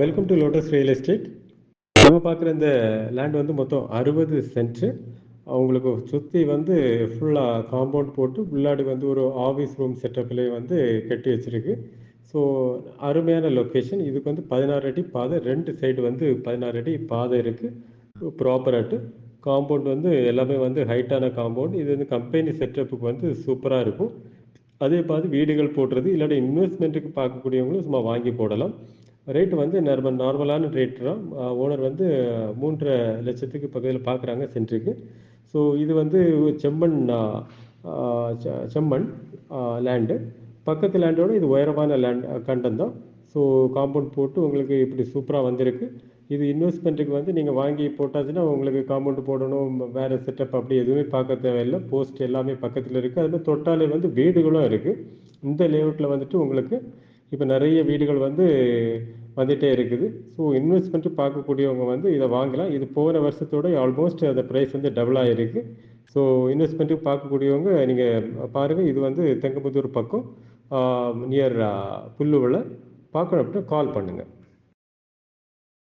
Welcome to lotus real estate நம்ம பார்க்குற இந்த லேண்ட் வந்து மொத்தம் அறுபது சென்ட்டு அவங்களுக்கு சுற்றி வந்து ஃபுல்லாக காம்பவுண்ட் போட்டு உள்ளாடி வந்து ஒரு ஆஃபீஸ் ரூம் செட்டப்லேயே வந்து கட்டி வச்சிருக்கு. ஸோ அருமையான லொக்கேஷன் இதுக்கு வந்து பதினாறு அடி பாதை. ரெண்டு சைடு வந்து பதினாறு அடி பாதை இருக்குது ப்ராப்பராட்டு காம்பவுண்ட் வந்து எல்லாமே வந்து ஹைட்டான காம்பவுண்ட் இது வந்து கம்பெனி செட்டப்புக்கு வந்து சூப்பராக இருக்கும். அதே பார்த்து வீடுகள் போடுறது. இல்லாட்டி இன்வெஸ்ட்மெண்ட்டுக்கு பார்க்கக்கூடியவங்களும் சும்மா வாங்கி போடலாம். ரேட்டு வந்து நார்மல் நார்மலான ரேட் தான். ஓனர் வந்து மூன்றரை லட்சத்துக்கு பக்கத்தில் பார்க்குறாங்க சென்ட்ருக்கு. ஸோ இது வந்து செம்மண் செ- செம்மண் லேண்டு பக்கத்து லேண்டோட இது உயரமான லேண்ட் கண்டம் தான். ஸோ காம்பவுண்ட் போட்டு உங்களுக்கு இப்படி சூப்பராக வந்திருக்கு. இது இன்வெஸ்ட்மெண்ட்டுக்கு வந்து நீங்கள் வாங்கி போட்டாச்சுன்னா உங்களுக்கு காம்பவுண்ட் போடணும் வேறு செட்டப் அப்படி எதுவுமே பார்க்க தேவையில்லை. போஸ்ட் எல்லாமே பக்கத்தில் இருக்குது அதில் தொட்டாலே வந்து வீடுகளும் இருக்குது இந்த லேஅவுட்டில் வந்துட்டு உங்களுக்கு இப்போ நிறைய வீடுகள் வந்து வந்துட்டே இருக்குது. ஸோ இன்வெஸ்ட்மெண்ட்டு பார்க்கக்கூடியவங்க வந்து இதை வாங்கலாம். இது போன வருஷத்தோட ஆல்மோஸ்ட் அந்த ப்ரைஸ் வந்து டபுள் ஆகிருக்கு ஸோ இன்வெஸ்ட்மெண்ட்டுக்கு பார்க்கக்கூடியவங்க நீங்கள் பாருங்கள் இது வந்து தெங்கம்புத்தூர் பக்கம் நியர் புல்லுவில். பார்க்கணும் அப்படின்னா கால் பண்ணுங்கள்